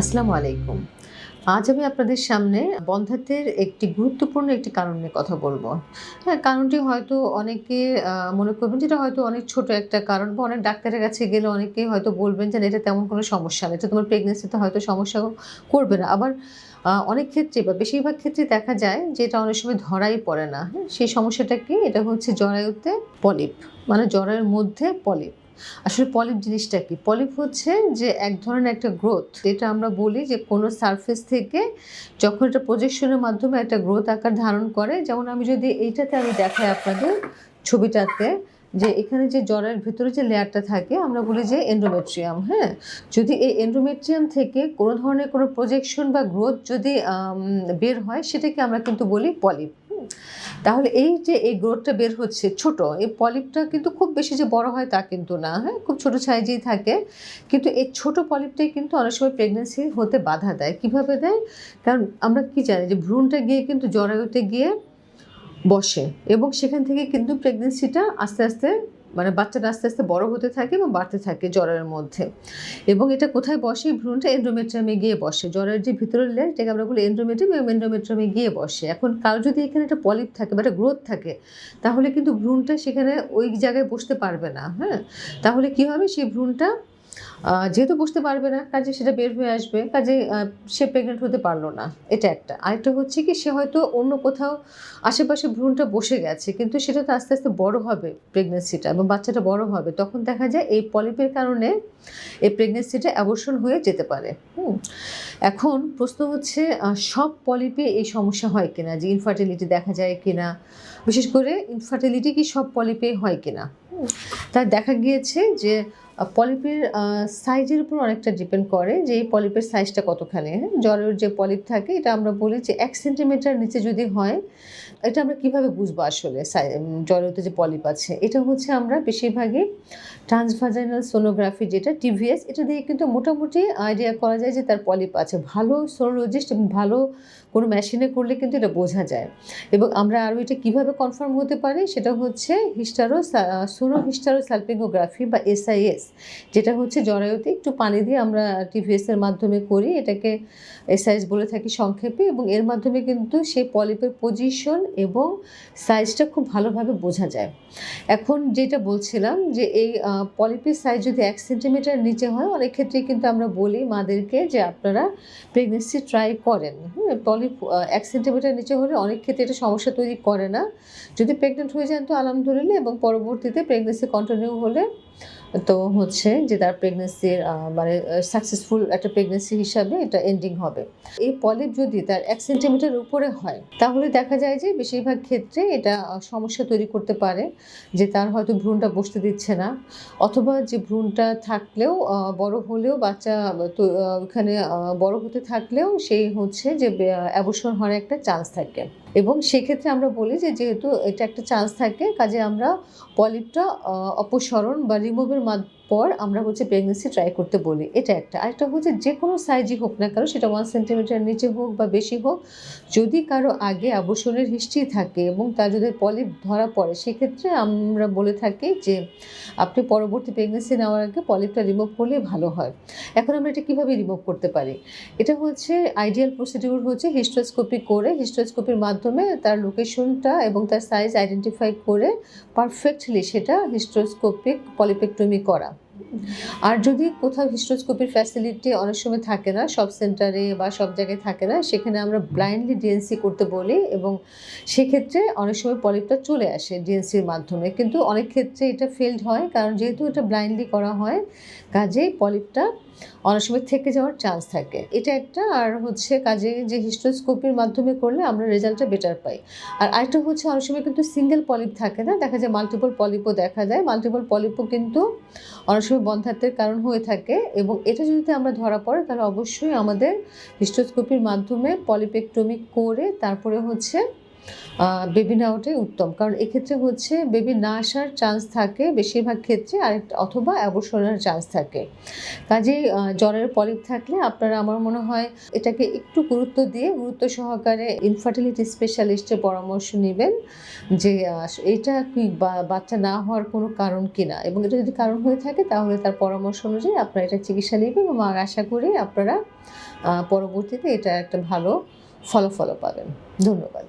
আসসালামু আলাইকুম। আজ আমি আপনাদের সামনে বন্ধাত্বের একটি গুরুত্বপূর্ণ একটি কারণ নিয়ে কথা বলব। হ্যাঁ কারণটি হয়তো অনেকে মনে করবেন যেটা হয়তো অনেক ছোট একটা কারণ বা অনেক ডাক্তারের কাছে গেলে অনেকে হয়তো বলবেন যে এটা তেমন কোনো সমস্যা না, এটা তোমার প্রেগনেন্সিতে হয়তো সমস্যা করবে না। আবার অনেক ক্ষেত্রে বা বেশিরভাগ ক্ষেত্রে দেখা যায় যে এটা অনেক সময় ধরাই পড়ে না। হ্যাঁ সেই সমস্যাটা কি? এটা হচ্ছে জরায়ুতে পলিপ মানে জরায়ুর মধ্যে পলিপ। আসলে পলিপ জিনিসটা কি? পলিপ হচ্ছে যে এক ধরনের একটা গ্রোথ যেটা আমরা বলি যে কোনো সারফেস থেকে যখন এটা প্রজেকশনের মাধ্যমে একটা গ্রোথ আকার ধারণ করে, যেমন আমি যদি এইটাতে আমি দেখাই আপনাদের ছবিটাতে, যে এখানে যে জ্বরের ভিতরে যে লেয়ারটা থাকে, আমরা বলি যে এন্ডোমেট্রিয়াম হ্যাঁ? যদি এই এন্ডোমেট্রিয়াম থেকে কোনো ধরনের কোনো প্রজেকশন বা গ্রোথ যদি বের হয়, সেটাকে আমরা কিন্তু বলি পলিপ। তাহলে এই যে এই গ্রোথটা বের হচ্ছে ছোট, এই পলিপটা কিন্তু খুব বেশি যে বড় হয় তা কিন্তু না হ্যাঁ? খুব ছোট সাইজেই থাকে। কিন্তু এই ছোট পলিপটাই কিন্তু অনেক সময় প্রেগনেন্সি হতে বাধা দেয়। কীভাবে দেয়? কারণ আমরা কি জানি যে ভ্রূণটা গিয়ে কিন্তু জরায়ুতে গিয়ে বসে এবং সেখান থেকে কিন্তু প্রেগনেন্সিটা আস্তে আস্তে মানে বাচ্চাটা আস্তে আস্তে বড় হতে থাকে এবং বাড়তে থাকে জ্বরের মধ্যে। এবং এটা কোথায় বসে? ভ্রুণটা এন্ডোমেট্রামে গিয়ে বসে। জ্বরের যে ভিতরের লেয়ার এটাকে আমরা বলি এন্ডোমেট্রাম এবং এন্ডোমেট্রামে গিয়ে বসে। এখন কারও যদি এখানে একটা পলিপ থাকে বা একটা গ্রোথ থাকে, তাহলে কিন্তু ভ্রূণটা সেখানে ওই জায়গায় বসতে পারবে না হ্যাঁ? তাহলে কি হবে? সেই ভ্রূণটা যেহেতু বসতে পারবে না, কাজে সেটা বের হয়ে আসবে, কাজে সে প্রেগনেন্ট হতে পারল না। এটা একটা। আরেকটা হচ্ছে কি, সে হয়তো অন্য কোথাও আশেপাশে ভ্রূণটা বসে গেছে, কিন্তু সেটা তো আস্তে আস্তে বড় হবে প্রেগনেন্সিটা এবং বাচ্চাটা বড় হবে। তখন দেখা যায় এই পলিপের কারণে এই প্রেগনেন্সিটা অ্যাবর্শন হয়ে যেতে পারে। হুম। এখন প্রশ্ন হচ্ছে সব পলিপে এই সমস্যা হয় কিনা? যে ইনফার্টিলিটি দেখা যায় কিনা? বিশেষ করে ইনফার্টিলিটি কি সব পলিপে হয় কিনা? তা দেখা গিয়েছে যে পলিপের সাইজের উপর অনেকটা ডিপেন্ড করে যে এই পলিপের সাইজটা কতখানি। হ্যাঁ জ্বরের যে পলিপ থাকে, এটা আমরা বলি যে এক সেন্টিমিটার নিচে যদি হয়, এটা আমরা কীভাবে বুঝব আসলে জ্বরেতে যে পলিপ আছে? এটা হচ্ছে আমরা বেশিরভাগই ট্রান্সভাজাইনাল সোনোগ্রাফি যেটা টিভিএস এটা দিয়ে কিন্তু মোটামুটি আইডিয়া করা যায় যে তার পলিপ আছে। ভালো সোনোলজিস্ট এবং ভালো কোনো মেশিনে করলে কিন্তু এটা বোঝা যায়। এবং আমরা আরও এটা কীভাবে কনফার্ম হতে পারি সেটা হচ্ছে হিস্টারো সোনো হিস্টারো সালপিঙ্গোগ্রাফি বা এসআইএস যেটা হচ্ছে জরায়ুতে একটু পানি দিয়ে আমরা টিভিএসের মাধ্যমে করি, এটাকে এসআইএস বলে থাকি সংক্ষেপে এবং এর মাধ্যমে কিন্তু সেই পলিপের পজিশন এবং সাইজটা খুব ভালোভাবে বোঝা যায়। এখন যেটা বলছিলাম যে এই পলিপের সাইজ যদি এক সেন্টিমিটার নিচে হয়, অনেক ক্ষেত্রেই কিন্তু আমরা বলি মাদেরকে যে আপনারা প্রেগনেন্সি ট্রাই করেন। হ্যাঁ পলিপ এক সেন্টিমিটার নিচে হলে অনেক ক্ষেত্রে এটা সমস্যা তৈরি করে না। যদি প্রেগনেন্ট হয়ে যান তো আলহামদুলিল্লাহ এবং পরবর্তীতে প্রেগনেন্সি কন্টিনিউ হলে তো হচ্ছে যে তার প্রেগনেন্সির মানে সাকসেসফুল একটা প্রেগনেন্সি হিসাবে এটা এন্ডিং হবে। এই পলিপ যদি তার এক সেন্টিমিটার উপরে হয়, তাহলে দেখা যায় যে বেশিরভাগ ক্ষেত্রে এটা সমস্যা তৈরি করতে পারে যে তার হয়তো ভ্রূণটা বসতে দিচ্ছে না, অথবা যে ভ্রূণটা থাকলেও বড় হলেও বাচ্চা ওখানে বড় হতে থাকলেও সেই হচ্ছে যে অ্যাবর্শন হওয়ার একটা চান্স থাকে। এবং সেক্ষেত্রে আমরা বলি যে যেহেতু এটা একটা চান্স থাকে, কাজে আমরা পলিপটা অপসরণ বা রিমুভের মাধ্যমে পর আমরা হচ্ছে প্রেগনেন্সি ট্রাই করতে বলি। এটা একটা। আরেকটা হচ্ছে যে কোনো সাইজই হোক না কেন, সেটা ওয়ান সেন্টিমিটার নিচে হোক বা বেশি হোক, যদি কারও আগে আবর্ষণের হিস্ট্রি থাকে এবং তার যদি পলিপ ধরা পড়ে, সেক্ষেত্রে আমরা বলে থাকি যে আপনি পরবর্তী প্রেগনেন্সি নেওয়ার আগে পলিপটা রিমুভ করলে ভালো হয়। এখন আমরা এটা কীভাবে রিমুভ করতে পারি? এটা হচ্ছে আইডিয়াল প্রসিডিউর হচ্ছে হিস্টোস্কোপি করে হিস্টোস্কোপির মাধ্যমে তার লোকেশনটা এবং তার সাইজ আইডেন্টিফাই করে পারফেক্টলি সেটা হিস্টোস্কোপিক পলিপেক্টমি করা। আর যদি কোথাও হিস্ট্রোস্কোপির ফ্যাসিলিটি অনেক সময় থাকে না, সব সেন্টারে বা সব জায়গায় থাকে না, সেখানে আমরা ব্লাইন্ডলি ডিএনসি করতে বলি এবং সেক্ষেত্রে অনেক সময় পলিপটা চলে আসে ডিএনসির মাধ্যমে। কিন্তু অনেক ক্ষেত্রে এটা ফেলড হয়, কারণ যেহেতু এটা ব্লাইন্ডলি করা হয়, কাজেই পলিপটা অনেক সময় থেকে যাওয়ার চান্স থাকে। এটা একটা, আর হচ্ছে কাজে যে হিস্টোস্কোপির মাধ্যমে করলে আমরা রেজাল্টটা বেটার পাই। আর আরেকটা হচ্ছে অনেক সময় কিন্তু সিঙ্গেল পলিপ থাকে না, দেখা যায় মাল্টিপল পলিপও দেখা যায়। মাল্টিপল পলিপও কিন্তু অনেক সময় বন্ধাত্বের কারণ হয়ে থাকে এবং এটা যদি আমরা ধরা পড়ে, তাহলে অবশ্যই আমাদের হিস্টোস্কোপির মাধ্যমে পলিপেক্টমি করে তারপরে হচ্ছে বেবি নেওয়াটাই উত্তম। কারণ এক্ষেত্রে হচ্ছে বেবি না আসার চান্স থাকে, বেশিরভাগ ক্ষেত্রে আরেকটা অথবা অ্যাবর্শনের চান্স থাকে। কাজেই জ্বরের পলিপ থাকলে আপনারা আমার মনে হয় এটাকে একটু গুরুত্ব দিয়ে গুরুত্ব সহকারে ইনফার্টিলিটি স্পেশালিস্টের পরামর্শ নেবেন যে এটা কি বাচ্চা না হওয়ার কোনো কারণ কিনা? এবং এটা যদি কারণ হয়ে থাকে তাহলে তার পরামর্শ অনুযায়ী আপনারা এটা চিকিৎসা নেবেন এবং আর আশা করি আপনারা পরবর্তীতে এটা একটা ভালো ফলাফলও পাবেন। ধন্যবাদ।